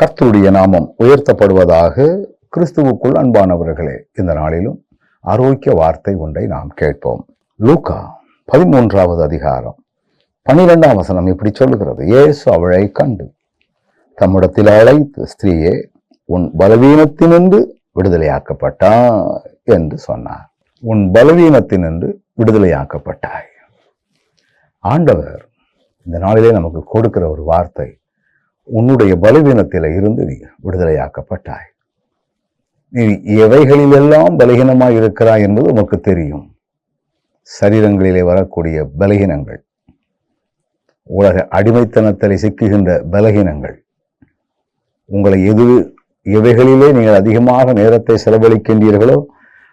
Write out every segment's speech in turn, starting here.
கர்த்தருடைய நாமம் உயர்த்தப்படுவதாக கிறிஸ்துவுக்குள் அன்பானவர்களே இந்த நாளிலும் ஆரோக்கிய வார்த்தை ஒன்றை நாம் கேட்போம். லூக்கா பதிமூன்றாவது அதிகாரம் பனிரெண்டாம் வசனம் இப்படி சொல்லுகிறது. இயேசு அவளை கண்டு தம்மிடத்தில் அழைத்து ஸ்திரீயே உன் பலவீனத்தினின்று விடுதலையாக்கப்பட்டாய் என்று சொன்னார். உன் பலவீனத்தினின்று விடுதலையாக்கப்பட்டாய். ஆண்டவர் இந்த நாளிலே நமக்கு கொடுக்கிற ஒரு வார்த்தை உன்னுடைய பலவீனத்தில் இருந்து நீ விடுதலையாக்கப்பட்டாய். நீ எவைகளிலெல்லாம் பலகீனமாய் இருக்கிறாய் என்பது உமக்கு தெரியும். சரீரங்களிலே வரக்கூடிய பலகீனங்கள் உலக அடிமைத்தனத்தில் சிக்குகின்ற பலகீனங்கள் உங்களை எது எவைகளிலே நீங்கள் அதிகமாக நேரத்தை செலவழிக்கின்றீர்களோ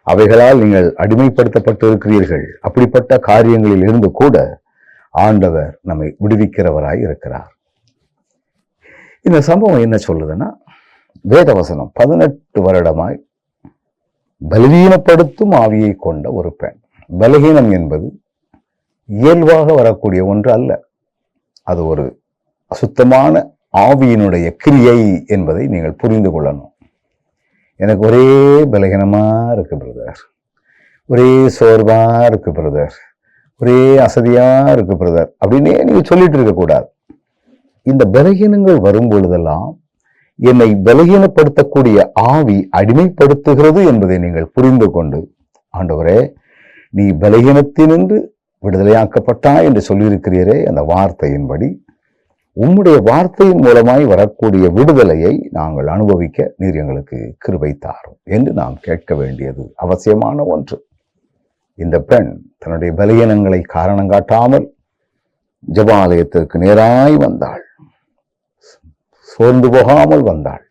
அவைகளால் நீங்கள் அடிமைப்படுத்தப்பட்டு இருக்கிறீர்கள் அப்படிப்பட்ட காரியங்களில் இருந்து கூட ஆண்டவர் நம்மை விடுவிக்கிறவராய் இருக்கிறார். இந்த சம்பவம் என்ன சொல்லுதுன்னா வேதவசனம் பதினெட்டு வருடமாய் பலவீனப்படுத்தும் ஆவியை கொண்ட ஒரு பெண். பலகீனம் என்பது இயல்பாக வரக்கூடிய ஒன்று அல்ல. அது ஒரு அசுத்தமான ஆவியினுடைய கிரியை என்பதை நீங்கள் புரிந்து கொள்ளணும். எனக்கு ஒரே பலகீனமா இருக்கு பிரதர். ஒரே சோர்வா இருக்கு பிரதர். ஒரே அசதியா இருக்கு பிரதர். அப்படின்னே நீங்க சொல்லிட்டு இருக்கக்கூடாது இந்த பலகீனங்கள் வரும் பொழுதெல்லாம் என்னை பலகீனப்படுத்தக்கூடிய ஆவி அடிமைப்படுத்துகிறது என்பதை நீங்கள் புரிந்து கொண்டு ஆண்டவரே நீ பலகீனத்தினின்று விடுதலையாக்கப்பட்டாய் என்று சொல்லியிருக்கிறீரே அந்த வார்த்தையின்படி உம்முடைய வார்த்தையின் மூலமாய் வரக்கூடிய விடுதலையை நாங்கள் அனுபவிக்க நீர் எங்களுக்கு கிருபை தாரும் என்று நாம் கேட்க வேண்டியது அவசியமான ஒன்று. இந்த பெண் தன்னுடைய பலகீனங்களை காரணம் காட்டாமல் ஜபாலயத்திற்கு நேராய் வந்தாள். சோர்ந்து போகாமல் வந்தாள்.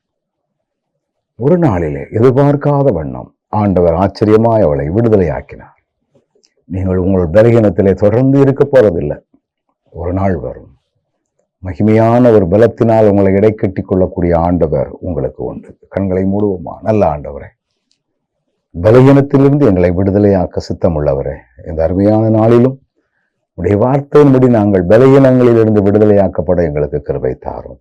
ஒரு நாளிலே எதிர்பார்க்காத வண்ணம் ஆண்டவர் ஆச்சரியமாய் அவளை விடுதலையாக்கினார். நீங்கள் உங்கள் பலகீனத்திலே தொடர்ந்து இருக்க போறதில்லை. ஒரு நாள் வரும். மகிமையான ஒரு பலத்தினால் உங்களை இடை கொள்ளக்கூடிய ஆண்டவர் உங்களுக்கு உண்டு. கண்களை மூடுவோமா? நல்ல ஆண்டவரே. பலகீனத்திலிருந்து எங்களை விடுதலையாக்க சித்தமுள்ளவரே. இந்த அருமையான நாளிலும் உடைய வார்த்தையின்படி நாங்கள் பலகீனங்களிலிருந்து விடுதலையாக்கப்பட எங்களுக்கு கிருபை தாரும்.